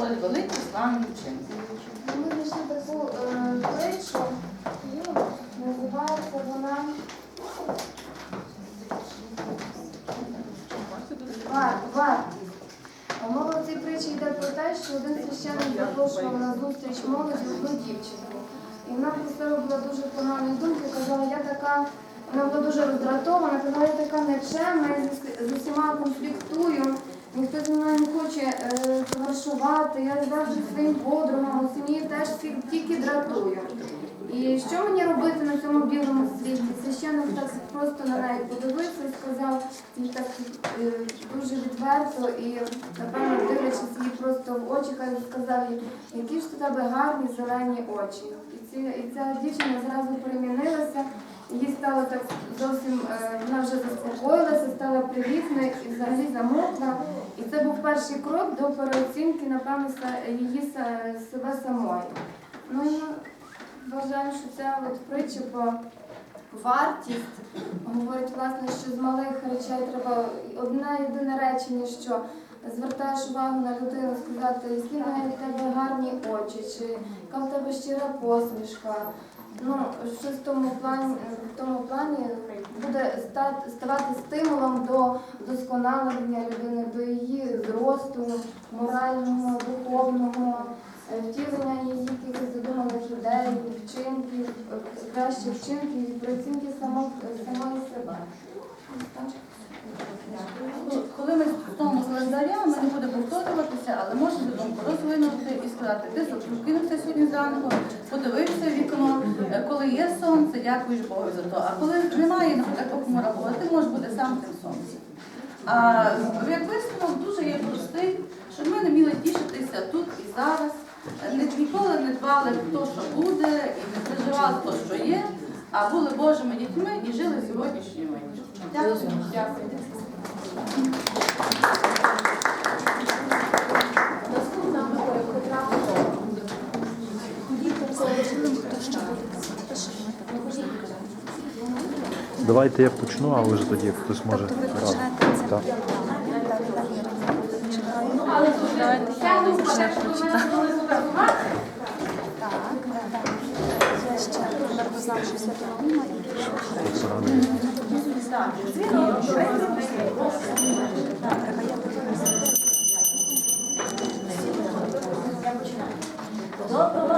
Рідність творить великі славні вчинки. Ми знайшли таку е, притчу, називається вона «Вар- Вартість. Мова в цій притчі йде про те, що один священник запрошував на зустріч молоді одну дівчинку. І вона про була дуже поганої думки, казала, я така, вона була дуже роздратована, казала, я така нечемна, я з усіма конфліктую, ніхто зі мною не хоче е, товаришувати, я завжди своїм подругам, у сім'ї теж тільки дратую. І що мені робити на цьому білому світі? Священник так просто на неї подивився і сказав їй так е, дуже відверто і, напевно, дивлячись їй просто в очі, каже, сказав їй, які ж у тебе гарні зелені очі. І, ці, і ця дівчина зразу перемінилася, їй стало так зовсім, е, вона вже заспокоїлася, стала привітною і взагалі замовкла. І це був перший крок до переоцінки, напевно, її себе самої. Ну, я вважаю, що ця от притча про вартість говорить, власне, що з малих речей треба одне єдине речення, що звертаєш увагу на людину, сказати, які в тебе гарні очі, чи яка в тебе щира посмішка. Ну, щось в тому плані, в тому плані буде ста- ставати стимулом до досконалення людини, до її зросту морального, духовного, е, втілення її якихось задуманих ідей, вчинків, е, кращих вчинків і прицінки самої себе. Так? Коли ми тому календаря, ми не будемо повторюватися, але можна думку розвинути і сказати, ти прокинувся сьогодні зранку, подивився вікно, е, коли є сонце, дякуєш Богу за то. А коли немає, наприклад, похмура ти можеш бути сам тим сонцем. А як висновок дуже є простий, щоб ми не вміли тішитися тут і зараз, ніколи не дбали хто що буде, і не переживали хто що є, а були Божими дітьми і жили сьогоднішнім. Дякую. Дякую. Наступна Петра Давайте я почну, а ви вже тоді хтось може разом. Так. Доброго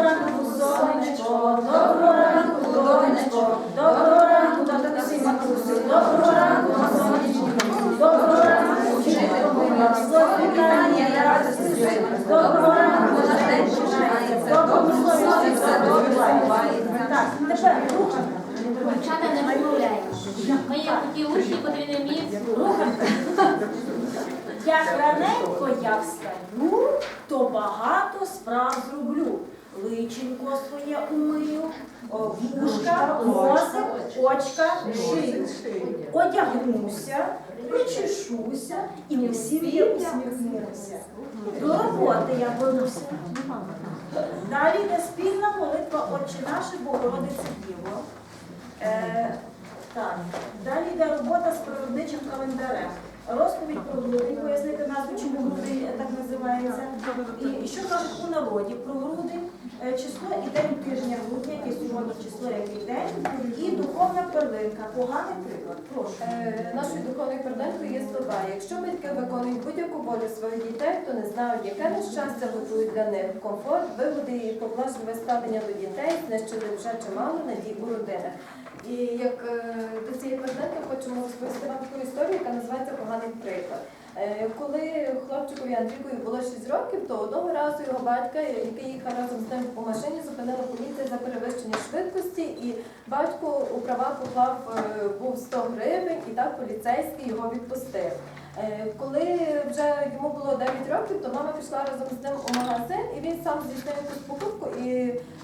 ранку, сонечко, доброго ранку, донечко, доброго ранку, татусі, матусі, доброго ранку, сонечко, доброго ранку, вчителько моя, слово вітання, я рада служити. Доброго ранку, наш день починається, доброго слові все добувається. Так, тепер рухаємо. Дівчата не розмовляють. Ми є такі учні, котрі не вміють Рухаємо. Як раненько я встану, то багато справ зроблю. Личенько своє умию, вушка, носик, очка, шию. Одягнуся, причешуся і усім я усміхнуся. До роботи я беруся. Далі йде спільна молитва Отче наше Богородице Діво. Е, так, далі йде робота з природничим календарем. Розповідь про грудень, пояснити назву, чому грудень так називається. І що кажуть у народі про грудень, Е, число і день тижня грудня, яке сьогодні число, який день, і духовна перлинка. Поганий приклад. Прошу. Е, Нашою духовною передачею є слова. Якщо батьки виконують будь-яку волю своїх дітей, то не знають, яке нещастя готують для них комфорт, вигоди і поблажливе ставлення до дітей, знищили вже чимало надій у родинах. І як е, до цієї передачі хочемо розповісти вам таку історію, яка називається Поганий приклад. Е, Коли хлопчикові Андрійкові було 6 років, то одного разу його батька, який їхав разом з ним по машині, зупинила поліція за перевищення швидкості, і батько у права поклав е, був 100 гривень, і так поліцейський його відпустив. Е, Коли вже йому було 9 років, то мама пішла разом з ним у магазин, і він сам здійснив якусь покупку. І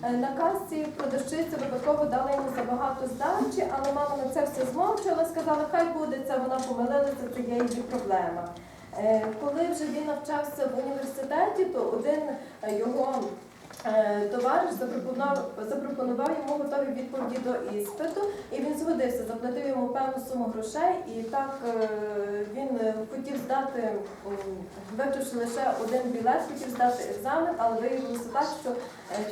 е, на касі продавчиця випадково дала йому забагато здачі, але мама на це все змовчала, сказала, хай буде це, вона помилилася, це є її проблема. Е, Коли вже він навчався в університеті, то один його Товариш запропонував, запропонував йому готові відповіді до іспиту, і він згодився, заплатив йому певну суму грошей, і так е, він е, хотів здати, вивчивши лише один білет, хотів здати екзамен, але виявилося так, що е,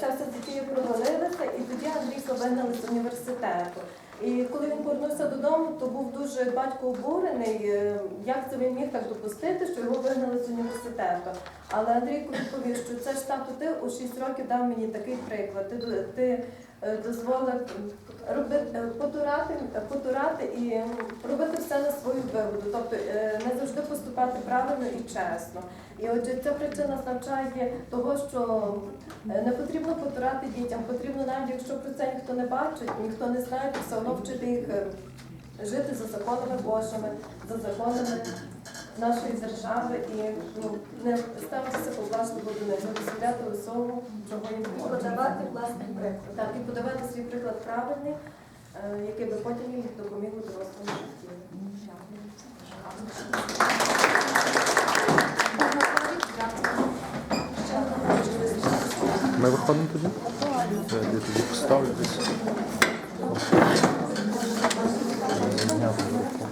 ця все затія провалилася, і тоді Андрійка вигнали з університету. І коли він повернувся додому, то був дуже батько обурений, е, як це він міг так допустити, що його вигнали з університету. Але Андрійко відповів, що це ж тато ти у 6 років дав мені такий приклад. Ти, ти е, дозволив робити е, потурати, потурати і робити все на свою вигоду, тобто е, не завжди поступати правильно і чесно. І отже, ця причина нас навчає того, що е, не потрібно потурати дітям, потрібно навіть якщо про це ніхто не бачить, ніхто не знає, то все одно вчити їх е, жити за законами Божими, за законами нашої держави і ну, не ставитися поблажливо до них, не дозволяти усьому, чого їм можна. Подавати власний приклад. Так, і подавати свій приклад правильний, е, який би потім їм допоміг у дорослому житті. Ми виходимо тоді? Я я тоді поставлю десь. Зняти руку.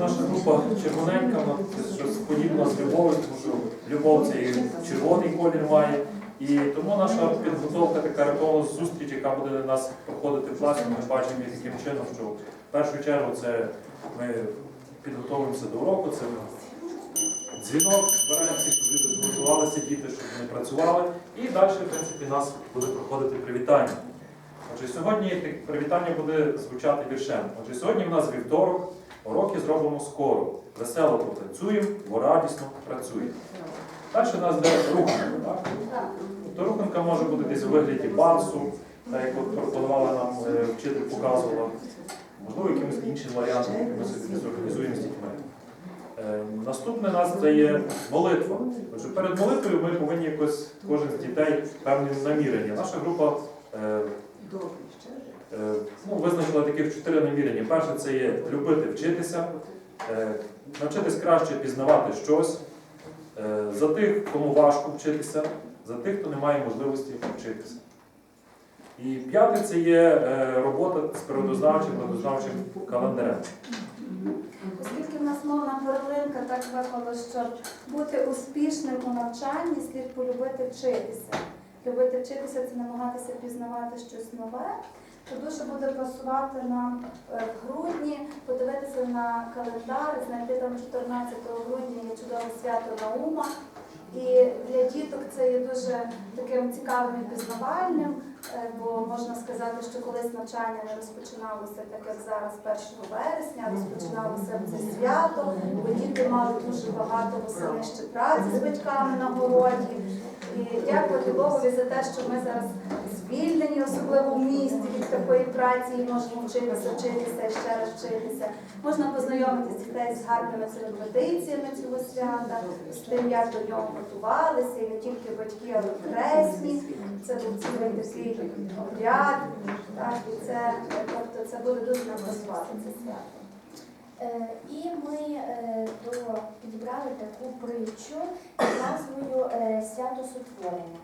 Наша група червоненька, вона щось подібне з любов'ю, тому що любов це і червоний колір має. І тому наша підготовка така рятована зустріч, яка буде у нас проходити в класі, ми бачимо таким чином, що в першу чергу це ми підготовуємося до уроку, це дзвінок, збираємося, щоб люди згуртувалися, діти, щоб вони працювали. І далі, в принципі, нас буде проходити привітання. Отже, сьогодні привітання буде звучати віршем. Отже, сьогодні в нас вівторок, уроки зробимо скоро. Весело потанцюємо, бо радісно працюємо. Далі у нас буде руханка. Так? Тобто руханка може бути десь у вигляді бансу, так як от пропонувала нам е, вчитель показувала. Можливо, якимось іншим варіантом, ми собі з дітьми. Е, Наступне нас це є молитва. Отже, перед молитвою ми повинні якось кожен з дітей певні намірення. Наша група е, е, ну, визначила таких чотири намірення. Перше це є любити вчитися, навчитись краще пізнавати щось, за тих, кому важко вчитися, за тих, хто не має можливості вчитися. І п'яте це є е, робота з природознавчим, природознавчим календарем. Оскільки в нас мовна перлинка так випало, що бути успішним у навчанні слід полюбити вчитися. Любити вчитися це намагатися пізнавати щось нове. То дуже буде пасувати нам е, в грудні, подивитися на календар, знайти там 14 грудня є чудове свято Наума. І для діток це є дуже таким цікавим і пізнавальним, бо можна сказати, що колись навчання не розпочиналося так, як зараз 1 вересня, розпочиналося це свято, бо діти мали дуже багато восени ще праці з батьками на городі. І дякувати Богові за те, що ми зараз звільнені, особливо в місті від такої праці, і можемо вчитися, вчитися і ще раз вчитися. Можна познайомитися дітей з гарними традиціями цього свята, з тим, як до нього готувалися, і не тільки батьки, але й хресні. Це був цілий такий обряд. Так, і це, тобто, це буде дуже нам пасувати це свято. Е, І ми е, до- підібрали таку притчу під назвою е, Свято Сотворення.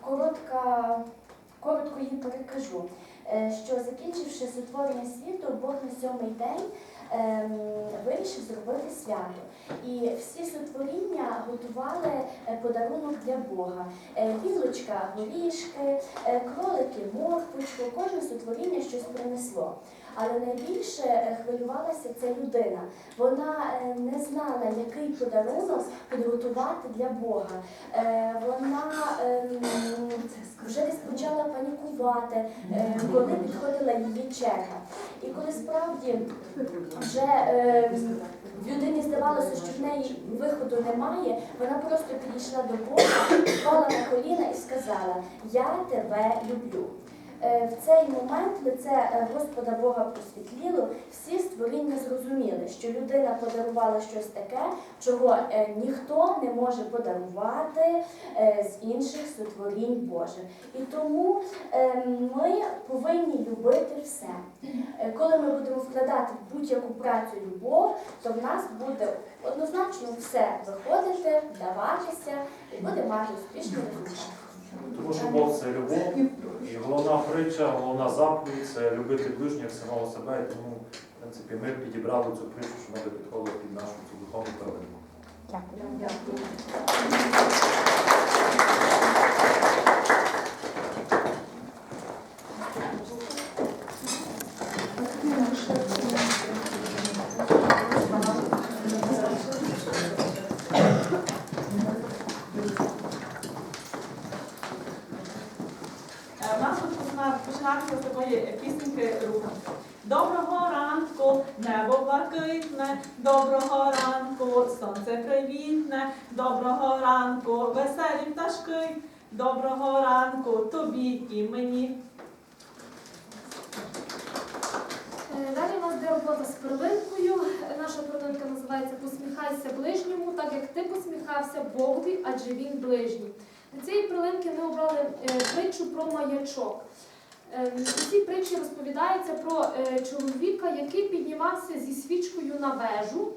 Коротка, коротко її перекажу, що закінчивши сотворення світу, Бог на сьомий день вирішив зробити свято. І всі сотворіння готували е, подарунок для Бога. вілочка, Білочка, горішки, е, кролики, морквочку, кожне сотворіння щось принесло. Але найбільше е, хвилювалася ця людина. Вона е, не знала, який подарунок підготувати для Бога. Е, Вона ем, вже почала панікувати, коли підходила її черга. І коли справді вже людині здавалося, що в неї виходу немає, вона просто підійшла до Бога, впала на коліна і сказала: Я тебе люблю. Е, В цей момент лице е, Господа Бога просвітліло, всі створіння зрозуміли, що людина подарувала щось таке, чого е, ніхто не може подарувати з інших сотворінь Божих. І тому ми повинні любити все. Коли ми будемо вкладати в будь-яку працю любов, то в нас буде однозначно все виходити, вдаватися і буде мати успішний результат. Тому що Бог це любов, і головна притча, головна заповідь це любити ближнього самого себе. І тому, в принципі, ми підібрали цю притчу, що вона підходила під нашу цю духовну Дякую. Е, В нас тут почина- починається з такої пісеньки руханки. Доброго ранку, небо блакитне, доброго ранку, сонце привітне, доброго ранку, веселі пташки, доброго ранку тобі і мені. Е, Далі у нас йде робота з перлинкою. Е, Наша перлинка називається Посміхайся ближньому, так як ти посміхався Богові, адже він ближній. Для цієї перлинки ми обрали е, притчу про маячок. Е, У цій притчі розповідається про чоловіка, який піднімався зі свічкою на вежу.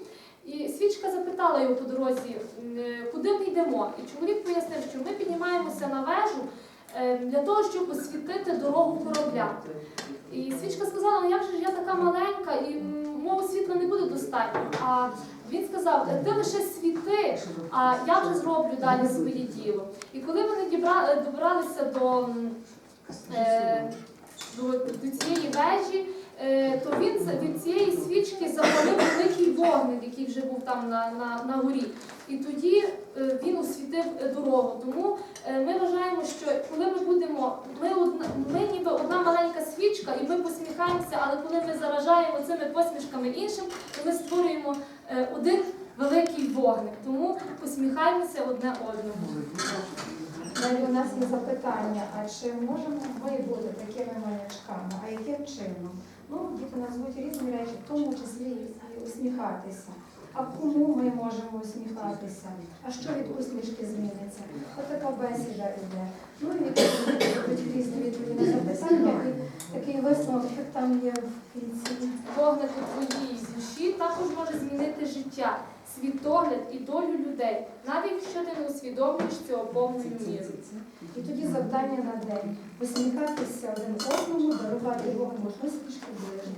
І свічка запитала його по дорозі, е, куди ми йдемо. І чоловік пояснив, що ми піднімаємося на вежу е, для того, щоб освітити дорогу корабля. І свічка сказала, ну як же ж я така маленька, і мого світла не буде достатньо. А він сказав, ти лише світи, а я вже зроблю далі своє діло. І коли вони е, добралися до, е, до, до цієї вежі, е, то він від цієї свічки запалив великий вогник, який вже був там на, на, на горі. І тоді е, він освітив е, дорогу. Тому е, ми вважаємо, що коли ми будемо, ми, одна, ми ніби одна маленька свічка, і ми посміхаємося, але коли ми заражаємо цими посмішками іншим, то ми створюємо е, один великий вогник. Тому посміхаємося одне одному. Далі у нас є запитання, а чи можемо ви бути такими маячками, а яким чином? Ну, діти назвуть різні речі, в тому числі і усміхатися. А кому ми можемо усміхатися? А що від усмішки зміниться? Ось така бесіда йде. Ну і будуть різні відповіді на запитання, і такий висновок, як там є в кінці. Вогник у твоїй душі також може змінити життя, світогляд і долю людей, навіть якщо ти не усвідомлюєш цього повною мірою. І тоді завдання на день посміхатися один одному, дарувати Богу усмішки ближнього.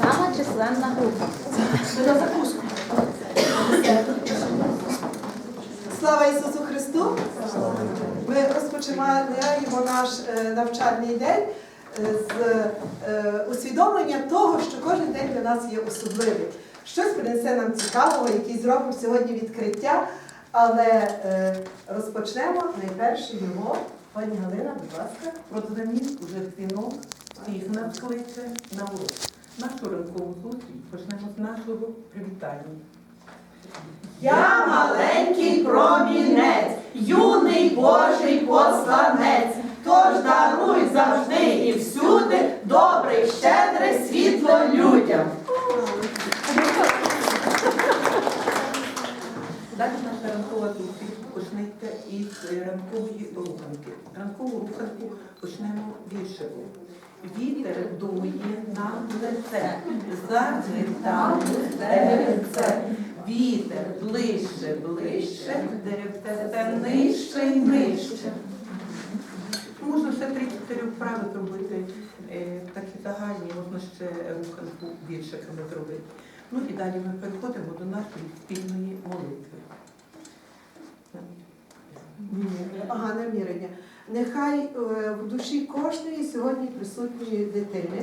Сама численна група. Слава Ісусу Христу! Ми розпочинаємо наш е, навчальний день е, з е, усвідомлення того, що кожен день для нас є особливий. Принесе нам цікавого, який зробимо сьогодні відкриття, але е, розпочнемо найперше його. Пані Галина, будь ласка. Продзвоніть уже дзвінок, всіх нас кличе на урок. Нашу ранкову зустріч почнемо з нашого привітання. Я маленький промінець, юний Божий посланець, тож даруй завжди і всюди добре, щедре світло людям. Далі наша ранкова зустріч почнеться із е, ранкової руханки. Ранкову руханку почнемо віршиком. Вітер дує нам в лице, завітав деревце. Вітер ближче, ближче, деревце все нижче й нижче. Можна ще три-чотири вправи зробити, е, такі загальні, можна ще руханку віршиками зробити. Ну і далі ми переходимо до нашої спільної молитви. Ага, намірення. Нехай е, в душі кожної сьогодні присутньої дитини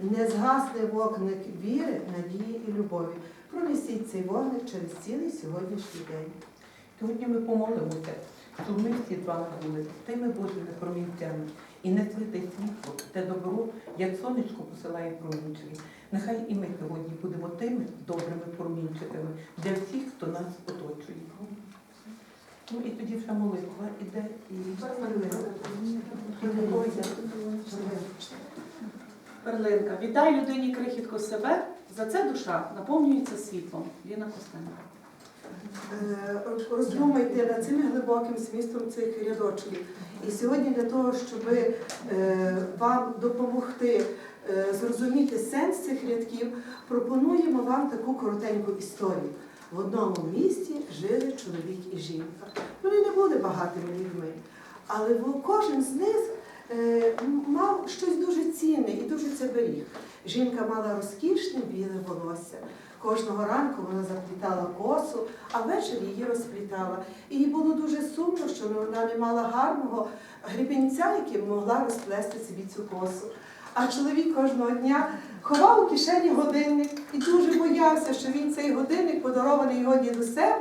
не згасне вогник віри, надії і любові. Пронесіть цей вогник через цілий сьогоднішній день. Сьогодні ми помолимося, щоб ми всі з вами були тими Божими промінцями і не світить світло, те добро, як сонечко посилає промінчики. Нехай і ми сьогодні будемо тими добрими промінчиками для всіх, хто нас оточує. Ну і тоді вже молитва іде і Перлинка. Віддай людині крихітку себе, за це душа наповнюється світлом. Ліна Костенко. Е, роздумайте над цим глибоким змістом цих рядочків. І сьогодні для того, щоб е, вам допомогти е, зрозуміти сенс цих рядків, пропонуємо вам таку коротеньку історію. В одному місті жили чоловік і жінка. Вони не були багатими людьми, але кожен з них е, мав щось дуже цінне і дуже це беріг. Жінка мала розкішне біле волосся. Кожного ранку вона заплітала косу, а ввечері її розплітала. І їй було дуже сумно, що вона не мала гарного гребінця, яким могла розплести собі цю косу. А чоловік кожного дня ховав у кишені годинник і дуже боявся, що він цей годинник, подарований його дідусем,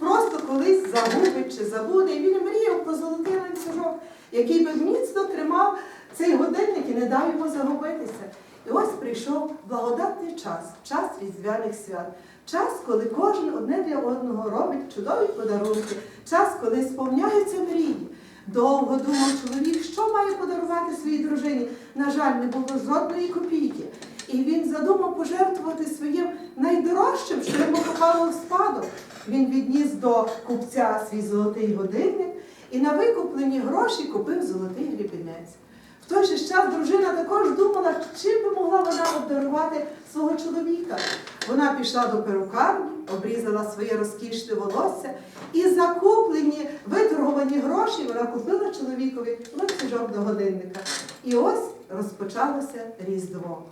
просто колись загубить чи забуде. І він мріяв про золотий ланцюжок, який би міцно тримав цей годинник і не дав йому загубитися. І ось прийшов благодатний час, час різдвяних свят, час, коли кожен одне для одного робить чудові подарунки, час, коли сповняються мрії. Довго думав чоловік, що має подарувати своїй дружині. На жаль, не було жодної копійки. І він задумав пожертвувати своїм найдорожчим, що йому попало в спадок. Він відніс до купця свій золотий годинник і на викуплені гроші купив золотий грібінець. В той же час дружина також думала, чим би могла вона обдарувати свого чоловіка. Вона пішла до перукарні, обрізала своє розкішне волосся і за куплені виторговані гроші вона купила чоловікові ланцюжок до годинника. І ось розпочалося Різдво.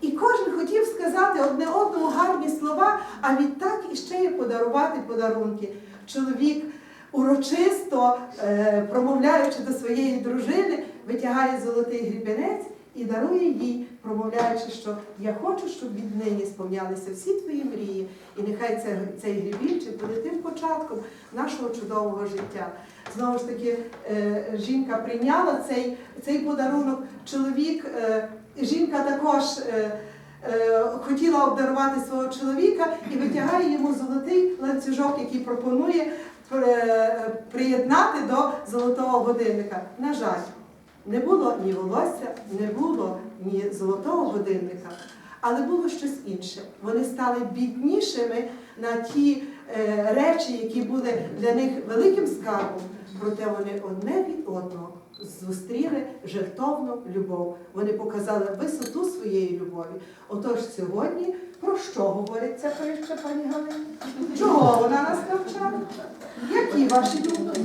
І кожен хотів сказати одне одному гарні слова, а відтак іще й подарувати подарунки. Чоловік урочисто, е, промовляючи до своєї дружини, витягає золотий грібенець і дарує їй, промовляючи, що я хочу, щоб віднині сповнялися всі твої мрії, і нехай цей грібінчик буде тим початком нашого чудового життя. Знову ж таки, е, жінка прийняла цей, цей подарунок, чоловік, е, жінка також. е, е, Хотіла обдарувати свого чоловіка і витягає йому золотий ланцюжок, який пропонує при- приєднати до золотого годинника. На жаль, не було ні волосся, не було ні золотого годинника, але було щось інше. Вони стали біднішими на ті е, речі, які були для них великим скарбом. Проте вони одне від одного зустріли жертовну любов. Вони показали висоту своєї любові. Отож сьогодні про що говорить ця притча, пані Галині? Чого вона нас навчала? Які ваші думки?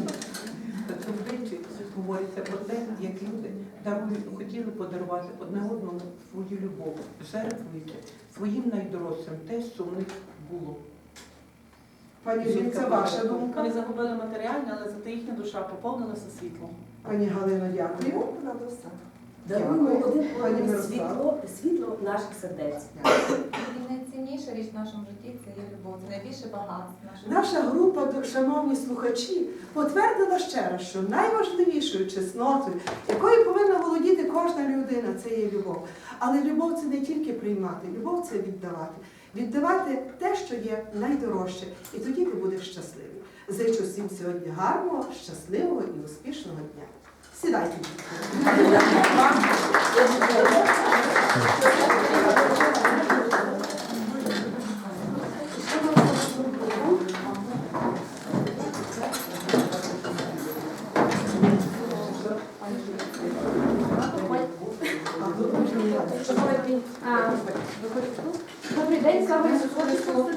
Говориться про те, як люди дарують, хотіли подарувати одне одному свою любов, жертвуючи своїм найдорожчим те, що в них було. Пані Жінка, це ваша думка. Вони загубили матеріальне, але зате їхня душа поповнилася світлом. Пані Галино, дякую. Даруємо один одному світло, світло наших сердець. І найцінніша річ в нашому житті це є любов, це найбільше багатство. Наша група, шановні слухачі, потвердила ще раз, що найважливішою чеснотою, якою повинна володіти кожна людина, це є любов. Але любов це не тільки приймати, любов це віддавати. Віддавати те, що є найдорожче, і тоді ти будеш щасливий. Зичу всім сьогодні гарного, щасливого і успішного дня. Сідайте. дітки. Добрий день, слава Ісусу Христу.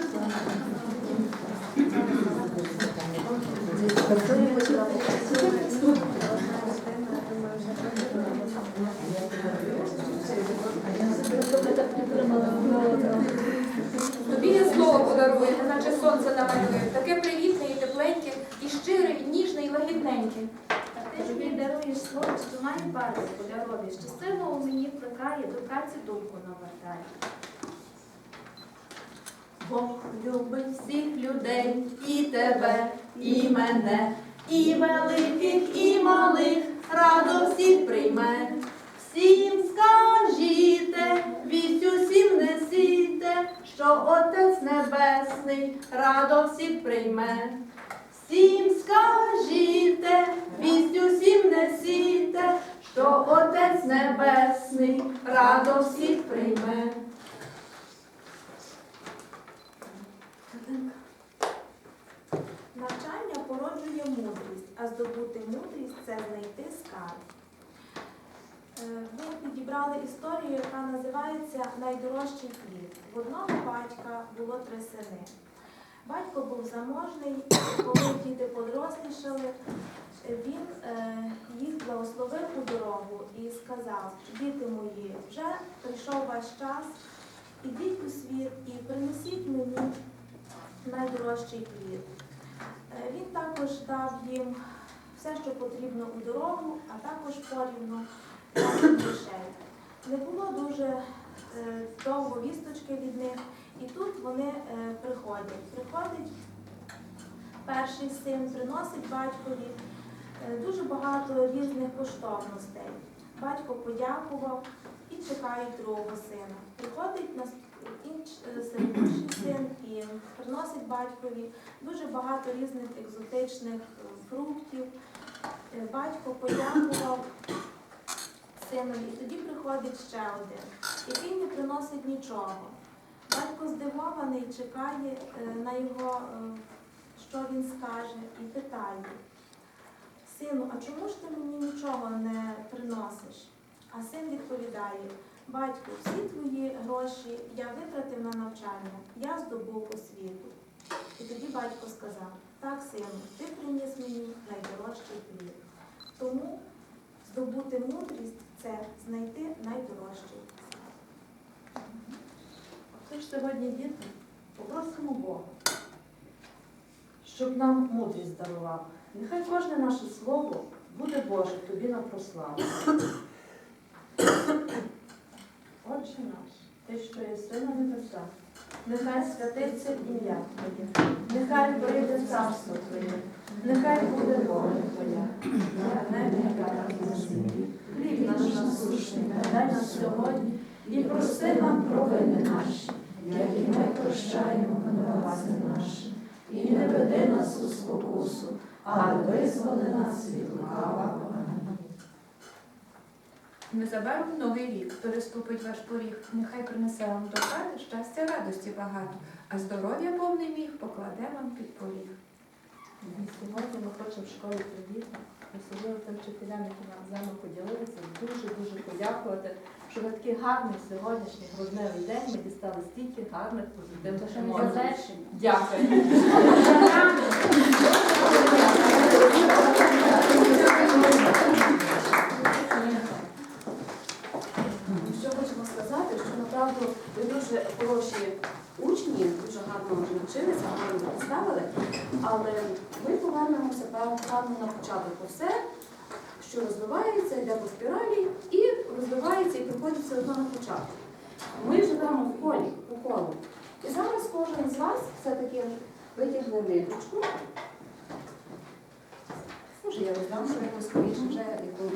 Тобі я слово подарую, наче сонце намалює, таке привітне і тепленьке, і щире, і ніжне, і лагідненьке. Ти ж мені даруєш слово, барву кольорові, що сильно у мені плекає, до праці думку навертає. Бог любить всіх людей, і тебе, і мене, і великих, і малих, радо всіх прийме. Всім скажіте, вість усім несіте, що Отець Небесний радо всіх прийме. Всім скажіте, вість усім несіте, що Отець Небесний радо всіх прийме. Навчання породжує мудрість, а здобути мудрість це знайти скарб. Е, Ви підібрали історію, яка називається Найдорожчий плід. В одного батька було три сини. Батько був заможний, коли діти подрослішали, він е, їх благословив у дорогу і сказав, діти мої, вже прийшов ваш час, ідіть у світ і принесіть мені найдорожчий плід. Е, Він також дав їм все, що потрібно у дорогу, а також порівну грошей. Не було дуже е, довго вісточки від них, і тут вони приходять. Приходить перший син, приносить батькові дуже багато різних коштовностей. Батько подякував і чекають другого сина. Приходить інш, е, середніший син і приносить батькові дуже багато різних екзотичних е, фруктів. Е, Батько подякував синові, і тоді приходить ще один, який не приносить нічого. Батько здивований, чекає е, на його, е, що він скаже, і питає, сину, а чому ж ти мені нічого не приносиш? А син відповідає, батько, всі твої гроші я витратив на навчання, я здобув освіту. І тоді батько сказав, так, сину, ти приніс мені найдорожчий плід. Тому здобути мудрість це знайти найдорожчий. Тож сьогодні, діти, попросимо Бога, щоб нам мудрість дарував. Нехай кожне наше слово буде Боже тобі на прославу. Отче наш, ти, що єси на небесах, нехай святиться ім'я Твоє, нехай прийде царство Твоє, нехай буде воля Твоя, на небі, так на землі. Хліб наш насущний, дай нам сьогодні, і прости нам провини наші, як і ми прощаємо винуватцям нашим. І не веди нас у але визволи нас від лукавого. Незабаром новий рік переступить ваш поріг. Нехай принесе вам до хати щастя, радості багато, а здоров'я повний міг покладе вам під поріг. Сьогодні ми хочемо в школі привіти, особливо тим вчителям, які нам з нами поділилися, дуже-дуже подякувати, що на такий гарний сьогоднішній грудневий день ми дістали стільки гарних позитивних емоцій. Дякую. Що хочемо сказати, що ви дуже хороші учні, дуже гарно навчилися, гарно але ми повернемося правильно на початок. Все, що розвивається, йде по спіралі і розвивається і приходить одно на початок. Ми живемо в колі, по колу. І зараз кожен з вас все-таки витягне ниточку. Може, я роздам, щоб якось скоріше вже яку.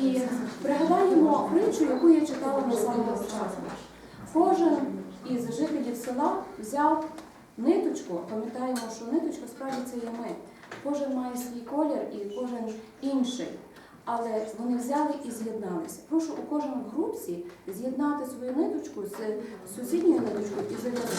І пригадаємо притчу, яку я читала на самому початку. Кожен із жителів села взяв ниточку, пам'ятаємо, що ниточка справді це є ми. Кожен має свій колір і кожен інший. Але вони взяли і з'єдналися. Прошу у кожному групці з'єднати свою ниточку з сусідньою ниточкою і зав'язати.